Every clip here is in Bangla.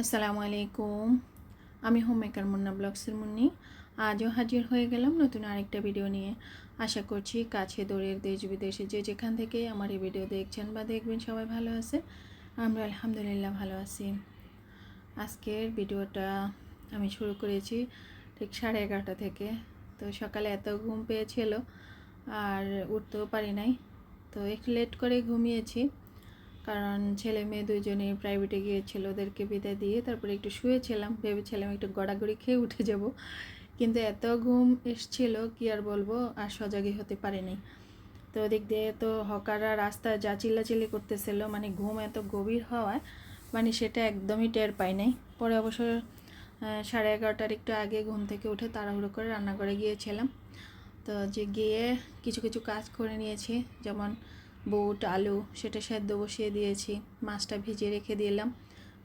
আসসালামু আলাইকুম। আমি হোম মেকার মুন্না ব্লগসের মুন্নি। আজও হাজির হয়ে গেলাম নতুন আরেকটা ভিডিও নিয়ে। আশা করছি কাছে দূরের দেশ বিদেশে যে যেখান থেকে আমার এই ভিডিও দেখছেন বা দেখবেন সবাই ভালো আছে। আমরা আলহামদুলিল্লাহ ভালো আছি। আজকের ভিডিওটা আমি শুরু করেছি ঠিক সাড়ে এগারোটা থেকে। তো সকালে এত ঘুম পেয়েছিল আর উঠতেও পারি নাই। তো একটু লেট করে ঘুমিয়েছি। কারণ ছেলে মেয়ে দুজনে প্রাইভেটে গিয়েছিল, ওদেরকে বিদায় দিয়ে তারপরে একটু শুয়েছিলাম। ভেবেছিলাম একটু গড়াগড়ি খেয়ে উঠে যাব। কিন্তু এত ঘুম এসছিল, কি আর বলব, আর সজাগই হতে পারেনি। তো ওদিক দিয়ে তো হকাররা রাস্তায় যা চিল্লাচিল্লি করতেছিল মানে ঘুম এত গভীর হওয়ায় মানে সেটা একদমই টের পাই নাই পরে অবশ্য সাড়ে এগারোটার একটু আগে ঘুম থেকে উঠে তাড়াহুড়ো করে রান্নাঘরে গিয়েছিলাম। তো যে গিয়ে কিছু কিছু কাজ করে নিয়েছি, যেমন বুট, আলু, সেটা সেদ্ধ বসিয়ে দিয়েছি, মাছটা ভিজিয়ে রেখে দিলাম।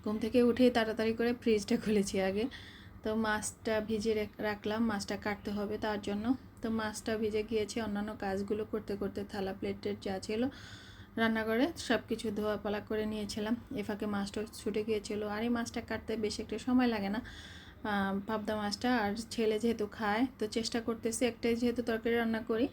ঘুম থেকে উঠেই তাড়াতাড়ি করে ফ্রিজটা খুলেছি আগে। তো মাছটা রেখ- রাখলাম, মাছটা কাটতে হবে তার জন্য। তো মাছটা ভিজে গিয়েছে, অন্যান্য কাজগুলো করতে করতে থালা প্লেটের যা ছিল, রান্নাঘরে সব কিছু ধোয়া পালা করে নিয়েছিলাম। এ ফাঁকে মাছটা ছুটে গিয়েছিল। আর এই মাছটা কাটতে বেশি একটা সময় লাগে না। পাবদা মাছটা আর ছেলে যেহেতু খায়, তো চেষ্টা করতেছি একটাই যেহেতু তরকারি রান্না করি,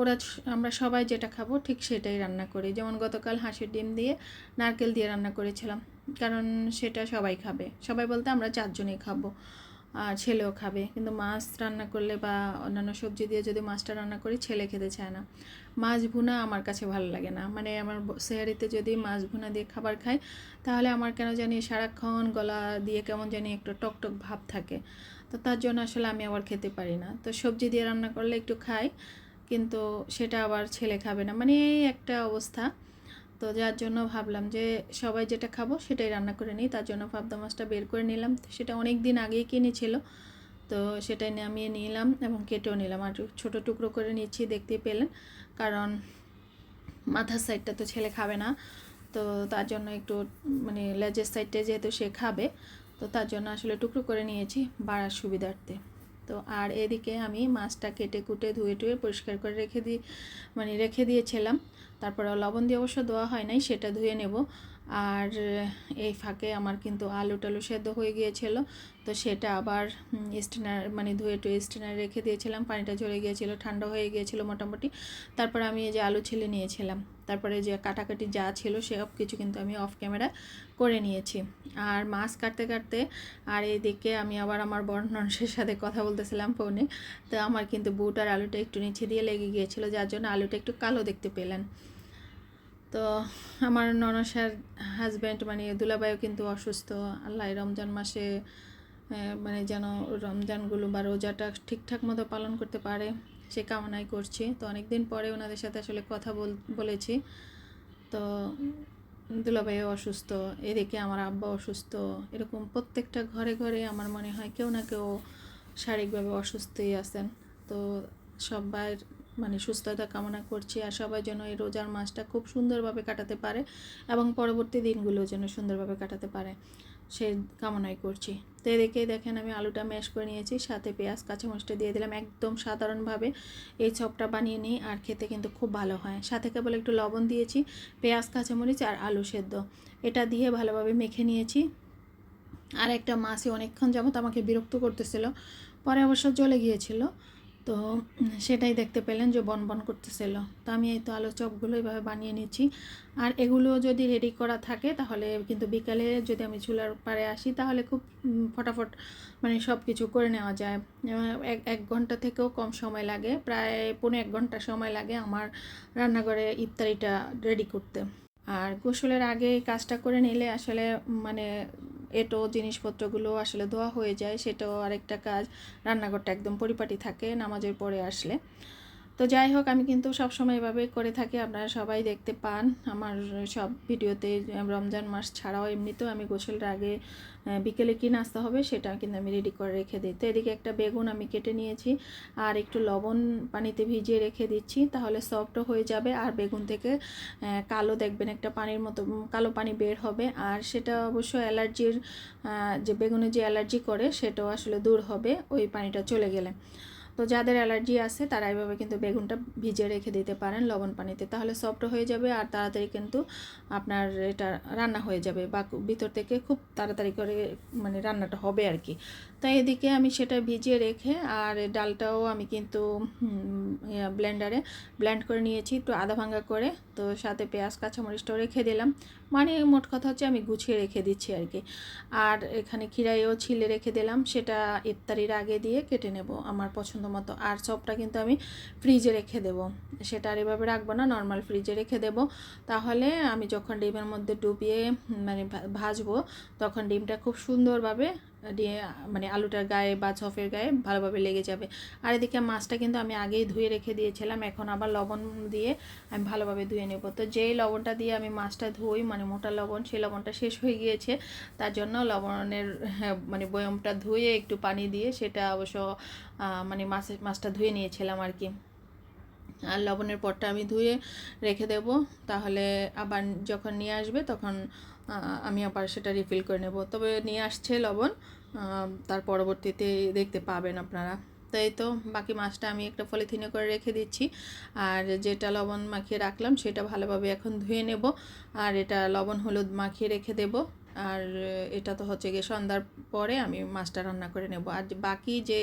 ওরা আমরা সবাই যেটা খাব ঠিক সেটাই রান্না করি। যেমন গতকাল হাঁসের ডিম দিয়ে নারকেল দিয়ে রান্না করেছিলাম, কারণ সেটা সবাই খাবে। সবাই বলতে আমরা চারজনেই খাব, আর ছেলেও খাবে। কিন্তু মাছ রান্না করলে বা অন্যান্য সবজি দিয়ে যদি মাছটা রান্না করি, ছেলে খেতে চায় না। মাছ ভুনা আমার কাছে ভালো লাগে না। মানে আমার সেহারিতে যদি মাছ ভুনা দিয়ে খাবার খাই, তাহলে আমার কেন জানি সারাক্ষণ গলা দিয়ে কেমন জানি একটু টকটক ভাব থাকে। তো তার জন্য আসলে আমি আবার খেতে পারি না। তো সবজি দিয়ে রান্না করলে একটু খাই, কিন্তু সেটা আবার ছেলে খাবে না। মানে এই একটা অবস্থা। তো যার জন্য ভাবলাম যে, সবাই যেটা খাব সেটাই রান্না করে নিই। তার জন্য পাবদা মাছটা বের করে নিলাম। সেটা অনেক দিন আগেই কিনেছিল। তো সেটাই নামিয়ে নিলাম এবং কেটেও নিলাম। আর ছোটো টুকরো করে নিচ্ছি, দেখতেই পেলেন। কারণ মাথার সাইডটা তো ছেলে খাবে না, তো তার জন্য একটু মানে লেজের সাইডে যেহেতু সে খাবে, তো তার জন্য আসলে টুকরো করে নিয়েছি বাড়ার সুবিধার্থে। তো আর এদিকে আমি মাছটা কেটে কুটে ধুয়ে টুয়ে পরিষ্কার করে রেখে দিই মানে রেখে দিয়েছিলাম, তারপরে লবণ দিয়ে অবশ্য দেওয়া হয় নাই, সেটা ধুয়ে নেব। আর এই ফাঁকে আমার কিন্তু আলু টালু সেদ্ধ হয়ে গিয়েছিল। তো সেটা আবার স্টেনার মানে ধুয়ে টুয়ে স্টেনার রেখে দিয়েছিলাম। পানিটা ঝরে গিয়েছিল, ঠান্ডা হয়ে গিয়েছিল মোটামুটি। তারপরে আমি এই যে আলু ছিলে নিয়েছিলাম। তারপরে যে কাটাকাটি যা ছিল সব কিছু কিন্তু আমি অফ ক্যামেরা করে নিয়েছি। আর মাছ কাটতে কাটতে, আর এদিকে আমি আবার আমার বড় ননসের সাথে কথা বলতেছিলাম ফোনে। তো আমার কিন্তু বুট আর আলুটা একটু নিচে দিয়ে লেগে গিয়েছিল, যার জন্য আলুটা একটু কালো দেখতে পেলেন। তো আমার ননসার হাজব্যান্ড মানে দুলাবাইও কিন্তু অসুস্থ। আল্লাহ রমজান মাসে মানে যেন রমজানগুলো বা রোজাটা ঠিকঠাক মতো পালন করতে পারে, সে কামনাই করছি। তো অনেক দিন পরে ওনাদের সাথে আসলে কথা বল, বলেছি। তো দুলাভাইও অসুস্থ, এদিকে আমার আব্বা অসুস্থ, এরকম প্রত্যেকটা ঘরে ঘরে আমার মনে হয় কেউ না কেউ শারীরিকভাবে অসুস্থই আছেন। তো সবাই মানে সুস্থতা কামনা করছি আর সবাই যেন এই রোজার মাসটা খুব সুন্দরভাবে কাটাতে পারে এবং পরবর্তী দিনগুলো যেন সুন্দরভাবে কাটাতে পারে, সে কামনাই করছি। তো এদিকে দেখেন আমি আলুটা ম্যাশ করে নিয়েছি, সাথে পেঁয়াজ, কাঁচামরিচটা দিয়ে দিলাম, একদম সাধারণভাবে এই চপটা বানিয়ে নিই আর খেতে কিন্তু খুব ভালো হয়। সাথে কেবল একটু লবণ দিয়েছি, পেঁয়াজ, কাঁচামরিচ আর আলু সেদ্ধ। এটা দিয়ে ভালোভাবে মেখে নিয়েছি। আর একটা মাছই অনেকক্ষণ যাবত আমাকে বিরক্ত করতেছিল, পরে অবশ্য জ্বলে গিয়েছিল। তো সেটাই দেখতে পেলেন যে বন বন করতেছিল। তো আমি এই তো আলু চপগুলো এইভাবে বানিয়ে নিচ্ছি। আর এগুলো যদি রেডি করা থাকে, তাহলে কিন্তু বিকালে যদি আমি চুলার পাড়ে আসি, তাহলে খুব ফটাফট মানে সব কিছু করে নেওয়া যায়। এক এক ঘণ্টা থেকেও কম সময় লাগে, প্রায় পৌনে এক ঘণ্টা সময় লাগে আমার রান্নাঘরে ইফতারিটা রেডি করতে। আর গোসলের আগে এই কাজটা করে নিলে আসলে মানে এটো জিনিসপত্রগুলো আসলে ধোয়া হয়ে যায়, সেটাও আরেকটা কাজ। রান্নাঘরটা একদম পরিপাটি থাকে, নামাজের পরে আসলে। তো যাই হোক, আমি কিন্তু সবসময় এভাবে করে থাকি। আপনারা সবাই দেখতে পান। আমার সব ভিডিওতে রমজান মাস ছাড়াও এমনিতেও আমি গোসলের আগে বিকেলে কী নাস্তা হবে সেটা কিন্তু আমি রেডি করে রেখে দিই। তো এদিকে একটা বেগুন আমি কেটে নিয়েছি আর একটু লবণ পানিতে ভিজিয়ে রেখে দিচ্ছি, তাহলে সফটও হয়ে যাবে। আর বেগুন থেকে কালো দেখবেন একটা পানির মতো কালো পানি বের হবে। আর সেটা অবশ্য অ্যালার্জির যে বেগুনে যে অ্যালার্জি করে সেটাও আসলে দূর হবে, ওই পানিটা চলে গেলে। তো যাদের অ্যালার্জি আছে, তারা এভাবে কিন্তু বেগুনটা ভিজে রেখে দিতে পারেন লবণ পানিতে। তাহলে সফট হয়ে যাবে আর তাড়াতাড়ি কিন্তু আপনার এটা রান্না হয়ে যাবে বা ভিতর থেকে খুব তাড়াতাড়ি করে মানে রান্নাটা হবে আর কি। তাই এদিকে আমি সেটা ভিজিয়ে রেখে আর ডালটাও আমি কিন্তু ব্লেন্ডারে ব্লেন্ড করে নিয়েছি, একটু আধা ভাঙ্গা করে। তো সাথে পেঁয়াজ, কাঁচামরিচটাও রেখে দিলাম। মানে মোট কথা হচ্ছে আমি গুছিয়ে রেখে দিচ্ছি আর কি। আর এখানে খিরাইও ছিলে রেখে দিলাম, সেটা ইফতারির আগে দিয়ে কেটে নেব আমার পছন্দ মতো। আর সবটা কিন্তু আমি ফ্রিজে রেখে দেব। সেটা আর এভাবে রাখব না নর্মাল ফ্রিজে রেখে দেব। তাহলে আমি যখন ডিমের মধ্যে ডুবিয়ে মানে ভাজবো, তখন ডিমটা খুব সুন্দরভাবে দিয়ে মানে আলুটার গায়ে বা ছফের গায়ে ভালোভাবে লেগে যাবে। আর এদিকে মাছটা কিন্তু আমি আগেই ধুয়ে রেখে দিয়েছিলাম এখন আবার লবণ দিয়ে আমি ভালোভাবে ধুয়ে নেব। তো যেই লবণটা দিয়ে আমি মাছটা ধুই মানে মোটা লবণ সেই লবণটা শেষ হয়ে গিয়েছে। তার জন্য লবণের হ্যাঁ, মানে বয়মটা ধুয়ে একটু পানি দিয়ে সেটা অবশ্য মানে মাছের মাছটা ধুয়ে নিয়েছিলাম আর কি। আর লবণের পরটা আমি ধুয়ে রেখে দেব। তাহলে আবার যখন নিয়ে আসবে তখন আমি আবার সেটা রিফিল করে নেব। তবে নিয়ে আসছে লবণ তার পরবর্তীতে দেখতে পাবেন আপনারা। তাই তো, বাকি মাছটা আমি একটা পলিথিনে করে রেখে দিচ্ছি। আর যেটা লবণ মাখিয়ে রাখলাম সেটা ভালোভাবে এখন ধুয়ে নেব। আর এটা লবণ হলুদ মাখিয়ে রেখে দেব। আর এটা তো হচ্ছে গিয়ে সন্ধ্যার পরে আমি মাছটা রান্না করে নেব। আর বাকি যে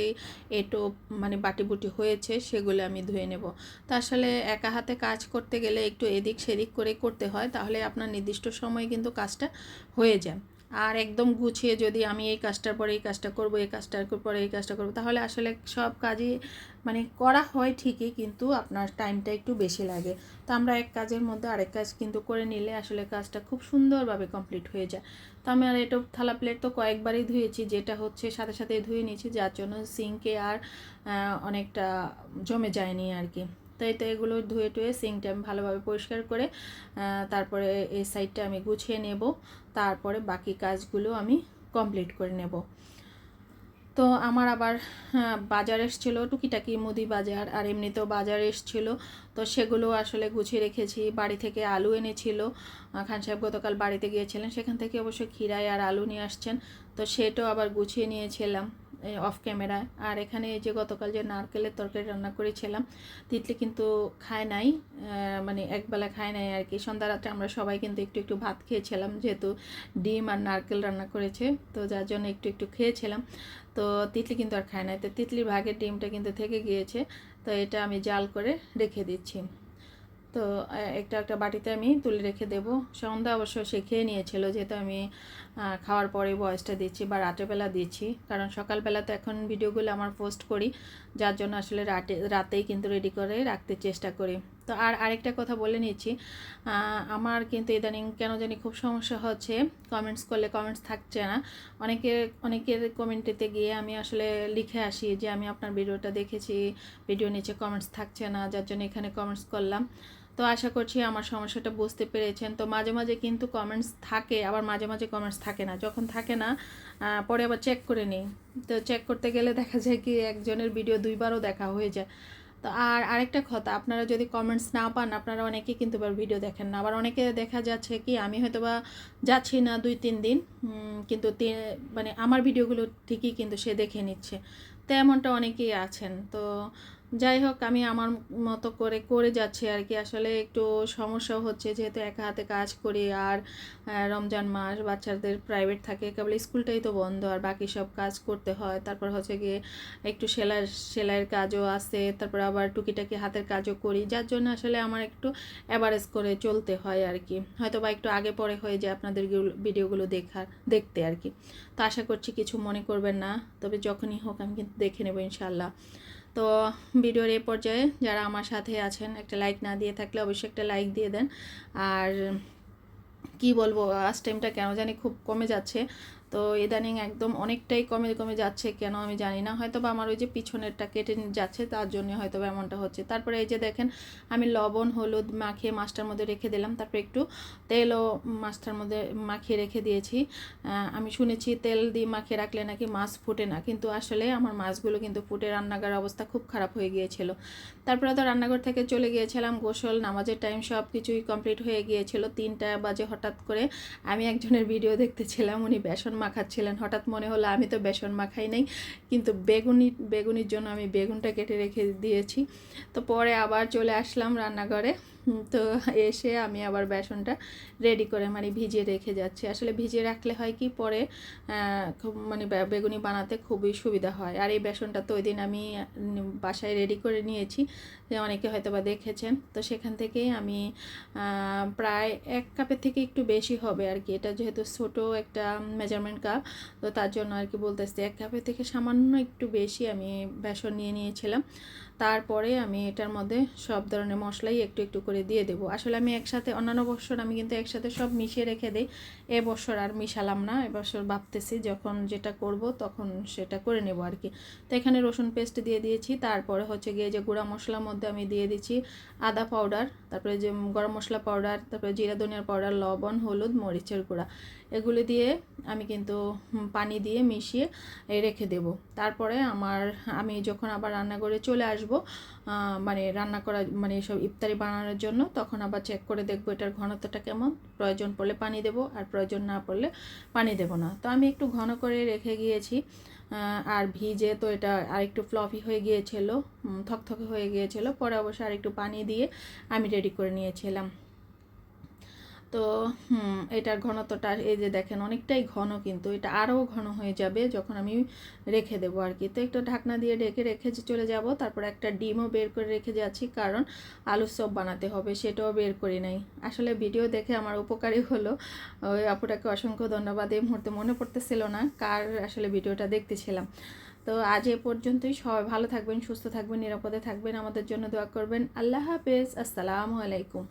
এটো মানে বাটি বুটি হয়েছে সেগুলো আমি ধুয়ে নেব। তা আসলে একা হাতে কাজ করতে গেলে একটু এদিক সেদিক করে করতে হয়, তাহলে আপনার নির্দিষ্ট সময়ে কিন্তু কাজটা হয়ে যায়। আর একদম গুছিয়ে যদি আমি এই কাজটার পরে এই কাজটা করব, এই কাজটার পরে এই কাজটা করব, তাহলে আসলে সব কাজই মানে করা হয় ঠিকই, কিন্তু আপনার টাইমটা একটু বেশি লাগে। তো আমরা এক কাজের মধ্যে আরেক কাজ কিন্তু করে নিলে আসলে কাজটা খুব সুন্দরভাবে কমপ্লিট হয়ে যায়। তো আমি আর এটা থালা প্লেট তো কয়েকবারই ধুয়েছি, যেটা হচ্ছে সাথে সাথে ধুয়ে নিয়েছি, যার জন্য সিঙ্কে আর অনেকটা জমে যায়নি আর কি। তাই তো এগুলো ধুয়ে টুয়ে সিঙ্কটা আমি ভালোভাবে পরিষ্কার করে তারপরে এই সাইডটা আমি গুছিয়ে নেব। তারপরে বাকি কাজগুলো আমি কমপ্লিট করে নেব। তো আমার আবার বাজার এসেছিল, টুকিটাকি মুদি বাজার, আর এমনিতেও বাজার এসেছিল। তো সেগুলো আসলে গুছিয়ে রেখেছি। বাড়ি থেকে আলু এনেছিল। খান সাহেব গতকাল বাড়িতে গিয়েছিলেন। সেখান থেকে অবশ্যই খিরাই আর আলু নিয়ে আসছেন। তো সেটাও আবার গুছিয়ে নিয়েছিলাম। অফ ক্যামেরায় আর এখানে যে গতকাল যে নারকেলের তরকারি রান্না করেছিলাম, তিতলি কিন্তু খায় নাই মানে একবেলা খায় নাই আর কি। সন্ধ্যা রাত্রে আমরা সবাই কিন্তু একটু একটু ভাত খেয়েছিলাম, যেহেতু ডিম আর নারকেল রান্না করেছে, তো যার জন্য একটু একটু খেয়েছিলাম। তো তিতলি কিন্তু আর খায় নাই। তো তিতলির ভাগের ডিমটা কিন্তু থেকে গিয়েছে, তো এটা আমি জাল করে রেখে দিচ্ছি। তো একটা একটা বাটিতে আমি তুলে রেখে দেব। সন্ধ্যা অবশ্য সে নিয়েছিল, যেহেতু আমি খাওয়ার পরে বয়সটা দিচ্ছি বা রাতেরবেলা দিচ্ছি। কারণ সকালবেলা তো এখন ভিডিওগুলো আমার পোস্ট করি, যার জন্য আসলে রাতে, রাতেই কিন্তু রেডি করে রাখতে চেষ্টা করি। তো আর আরেকটা কথা বলে নিচ্ছি আমার কিন্তু ইদানিং কেন জানি খুব সমস্যা হচ্ছে কমেন্টস করলে কমেন্টস থাকছে না। অনেকের অনেকের কমেন্টেতে গিয়ে আমি আসলে লিখে আসি যে, আমি আপনার ভিডিওটা দেখেছি, ভিডিও নিচে কমেন্টস থাকছে না, যার জন্য এখানে কমেন্টস করলাম। তো আশা করছি আমার সমস্যাটা বুঝতে পেরেছেন। তো মাঝে মাঝে কিন্তু কমেন্টস থাকে, আবার মাঝে মাঝে কমেন্টস থাকে না। যখন থাকে না পরে আবার চেক করে নিই। তো চেক করতে গেলে দেখা যায় কি একজনের ভিডিও দুইবারও দেখা হয়ে যায়। তো আর আরেকটা কথা, আপনারা যদি কমেন্টস না পান, আপনারা অনেকেই কিন্তু এবার ভিডিও দেখেন না। আবার অনেকে দেখা যাচ্ছে কি, আমি হয়তো বা যাচ্ছি না দুই, তিন দিন কিন্তু মানে আমার ভিডিওগুলো ঠিকই কিন্তু সে দেখে নিচ্ছে। তো এমনটা অনেকেই আছেন। তো যাই হোক, আমি আমার মতো করে করে যাচ্ছি আর কি। আসলে একটু সমস্যাও হচ্ছে যেহেতু একা হাতে কাজ করি আর রমজান মাস বাচ্চাদের প্রাইভেট থাকে, কেবল স্কুলটাই তো বন্ধ আর বাকি সব কাজ করতে হয়। তারপর হচ্ছে গিয়ে একটু সেলাই, সেলাইয়ের কাজও আছে, তারপর আবার টুকিটাকি হাতের কাজও করি, যার জন্য আসলে আমার একটু অ্যাভারেজ করে চলতে হয় আর কি। হয়তো বা একটু আগে পরে হয়ে যায় আপনাদের ভিডিওগুলো দেখার, দেখতে আর কি। তো আশা করছি কিছু মনে করবেন না, তবে যখনই হোক আমি কিন্তু দেখে নেব ইনশাল্লাহ তো ভিডিওর এই পর্যায়ে যারা আমার সাথে আছেন, একটা লাইক না দিয়ে থাকলে অবশ্যই একটা লাইক দিয়ে দেন। আর কি বলব, আজ টাইমটা কেন জানি খুব কমে যাচ্ছে। তো ইদানিং একদম অনেকটাই কমে কমে যাচ্ছে, কেন আমি জানি না। হয়তো বা আমার ওই যে পিছনেরটা কেটে যাচ্ছে, তার জন্য হয়তো বা এমনটা হচ্ছে। তারপরে এই যে দেখেন, আমি লবণ, হলুদ মাখিয়ে মাছটার মধ্যে রেখে দিলাম। তারপরে একটু তেলও মাছটার মধ্যে মাখিয়ে রেখে দিয়েছি। আমি শুনেছি তেল দিয়ে মাখিয়ে রাখলে নাকি মাছ ফুটে না। কিন্তু আসলে আমার মাছগুলো কিন্তু ফুটে রান্নাঘর অবস্থা খুব খারাপ হয়ে গিয়েছিল। তারপরে তো রান্নাঘর থেকে চলে গিয়েছিলাম, গোসল, নামাজের টাইম সব কিছুই কমপ্লিট হয়ে গিয়েছিল। তিনটা বাজে হঠাৎ করে আমি একজনের ভিডিও দেখতেছিলাম, উনি বেসন মাখাচ্ছিলেন। হঠাৎ মনে হলো আমি তো বেসন মাখাই নাই, কিন্তু বেগুনি, বেগুনির জন্য আমি বেগুনটা কেটে রেখে দিয়েছি। তো পরে আবার চলে আসলাম রান্নাঘরে। তো এসে আমি আবার বেসনটা রেডি করে মানে ভিজিয়ে রেখে যাচ্ছি। আসলে ভিজিয়ে রাখলে হয় কি, পরে মানে বেগুনি বানাতে খুবই সুবিধা হয়। আর এই বেসনটা তো ওই দিন আমি বাসায় রেডি করে নিয়েছি। যে অনেকে হয়তো বা দেখেছেন। তো সেখান থেকেই আমি প্রায় এক কাপের থেকে একটু বেশি হবে আর কি। এটা যেহেতু ছোট একটা মেজারমেন্ট কাপ তো তার জন্য আর কি বলতেছি, এক কাপের থেকে সামান্য একটু বেশি আমি বেসন নিয়ে নিয়েছিলাম। তারপরে আমি এটার মধ্যে সব ধরনের মশলাই একটু একটু করে দিয়ে দেবো। আসলে আমি একসাথে অন্যান্য বছর আমি কিন্তু একসাথে সব মিশিয়ে রেখে দিই। এবছর আর মিশালাম না, এবছর ভাবতেছি যখন যেটা করব তখন সেটা করে নেব আর কি। তো এখানে রসুন পেস্ট দিয়ে দিয়েছি, তারপরে হচ্ছে গিয়ে যে গুঁড়া মশলার মধ্যে আমি দিয়ে দিচ্ছি আদা পাউডার তারপরে যে গরম মশলা পাউডার তারপরে জিরা ধনিয়ার পাউডার লবণ, হলুদ, মরিচের গুঁড়া। এগুলি দিয়ে আমি কিন্তু পানি দিয়ে মিশিয়ে রেখে দেব। তারপরে আমার, আমি যখন আবার রান্নাঘরে চলে আসব মানে রান্না করা মানে সব ইফতারি বানানোর জন্য, তখন আবার চেক করে দেখব এটার ঘনত্বটা কেমন। প্রয়োজন পড়লে পানি দেব, আর প্রয়োজন না পড়লে পানি দেব না। তো আমি একটু ঘন করে রেখে গিয়েছি আর ভিজে তো এটা আরেকটু ফ্লফি হয়ে গিয়েছিল থকথকে হয়ে গিয়েছিল। পরে অবশ্য আরেকটু পানি দিয়ে আমি রেডি করে নিয়েছিলাম। তো হুম, এটার ঘনত্বটা এই যে দেখেন অনেকটাই ঘন কিন্তু এটা আরও ঘন হয়ে যাবে যখন আমি রেখে দেবো আর কি। তো একটু ঢাকনা দিয়ে ঢেকে রেখে চলে যাব তারপর একটা ডিমও বের করে রেখে যাচ্ছি কারণ আলুর চপ বানাতে হবে সেটাও বের করি নাই। আসলে ভিডিও দেখে আমার উপকারী হলো। ওই আপুটাকে অসংখ্য ধন্যবাদ এই মুহূর্তে মনে পড়তেছিল না কার আসলে ভিডিওটা দেখতেছিলাম। তো আজ এ পর্যন্তই সবাই ভালো থাকবেন সুস্থ থাকবেন নিরাপদে থাকবেন আমাদের জন্য দোয়া করবেন। আল্লাহ হাফেজ আসসালামু আলাইকুম।